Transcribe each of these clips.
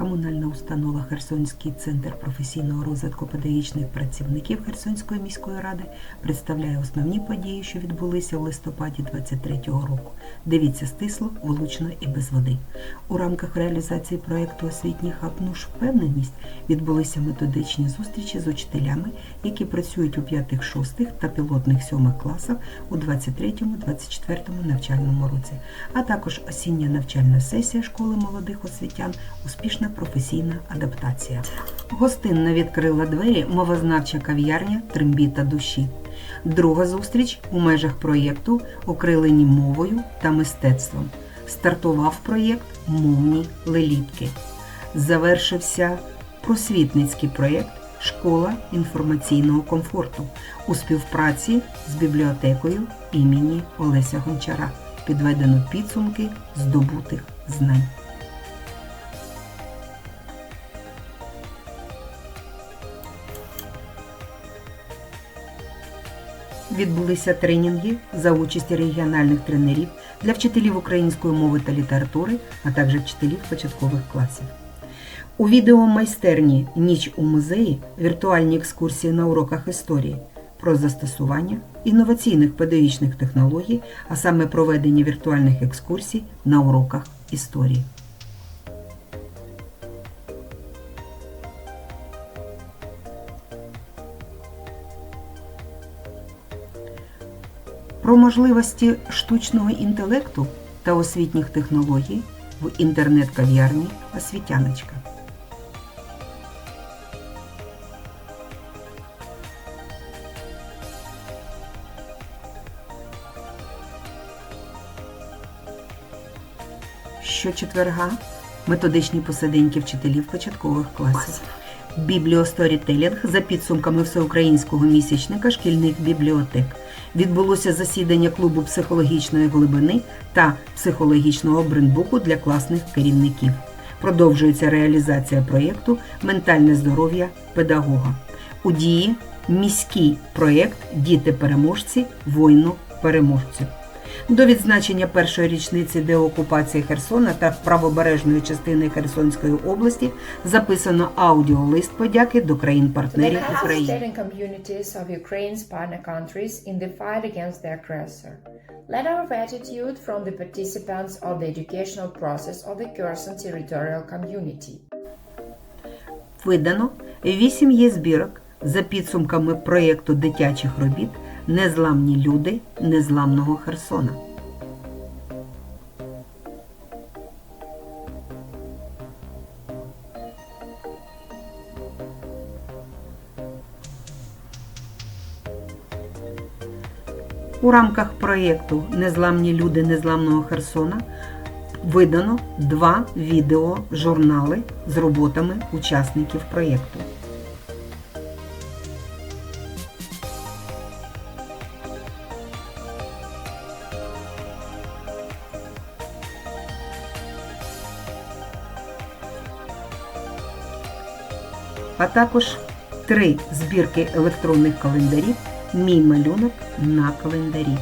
Комунальна установа Херсонський центр професійного розвитку педагогічних працівників Херсонської міської ради представляє основні події, що відбулися в листопаді 23-го року. Дивіться стисло, влучно і без води. У рамках реалізації проєкту освітній хаб «Нуш впевненість відбулися методичні зустрічі з учителями, які працюють у 5-6 та пілотних 7 класах у 23-24 навчальному році, а також осіння навчальна сесія школи молодих освітян Успішна професійна адаптація. Гостинно відкрила двері мовознавча кав'ярня Трембіта душі. Друга зустріч у межах проєкту Окрилені мовою та мистецтвом. Стартував проєкт Мовні лелітки. Завершився просвітницький проєкт Школа інформаційного комфорту у співпраці з бібліотекою імені Олеся Гончара. Підведено підсумки здобутих знань. Відбулися тренінги за участі регіональних тренерів для вчителів української мови та літератури, а також вчителів початкових класів. У відеомайстерні Ніч у музеї віртуальні екскурсії на уроках історії про застосування інноваційних педагогічних технологій, а саме проведення віртуальних екскурсій на уроках історії. Про можливості штучного інтелекту та освітніх технологій в інтернет-кав'ярні Освітяночка. Щочетверга методичні посиденьки вчителів початкових класів. Бібліосторітелінг за підсумками всеукраїнського місячника шкільних бібліотек. Відбулося засідання клубу психологічної глибини та психологічного брендбуку для класних керівників. Продовжується реалізація проєкту Ментальне здоров'я педагога. У дії міський проєкт Діти-переможці воїну переможцю. До відзначення першої річниці деокупації Херсона та правобережної частини Херсонської області записано аудіолист подяки до країн-партнерів України. Letter of gratitude from the participants of the educational process of the Kherson territorial community. Видано 8 є збірок за підсумками проєкту дитячих робіт Незламні люди незламного Херсона. У рамках проєкту Незламні люди незламного Херсона видано два відеожурнали з роботами учасників проєкту. А також три збірки електронних календарів Мій малюнок на календарі.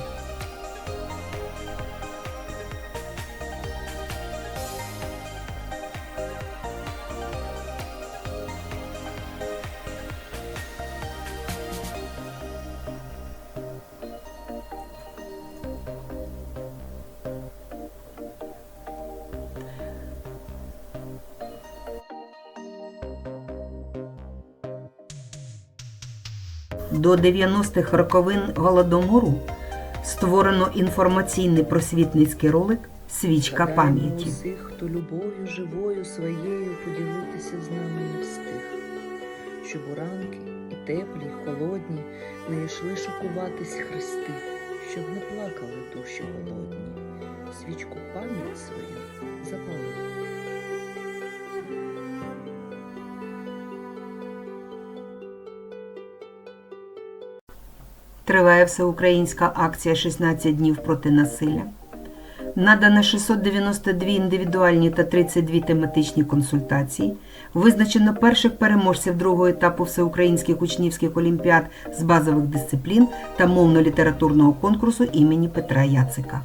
До 90-х роковин Голодомору створено інформаційний просвітницький ролик Свічка пам'яті. усіх, хто любов'ю живою своєю поділитися з нами не встиг, щоб у ранки і теплі, й холодні не йшли шокуватись хрести, щоб не плакали душі голодні, свічку пам'ять свою запали. Триває всеукраїнська акція «16 днів проти насилля. Надано 692 індивідуальні та 32 тематичні консультації. Визначено перших переможців другого етапу всеукраїнських учнівських олімпіад з базових дисциплін та мовно-літературного конкурсу імені Петра Яцика.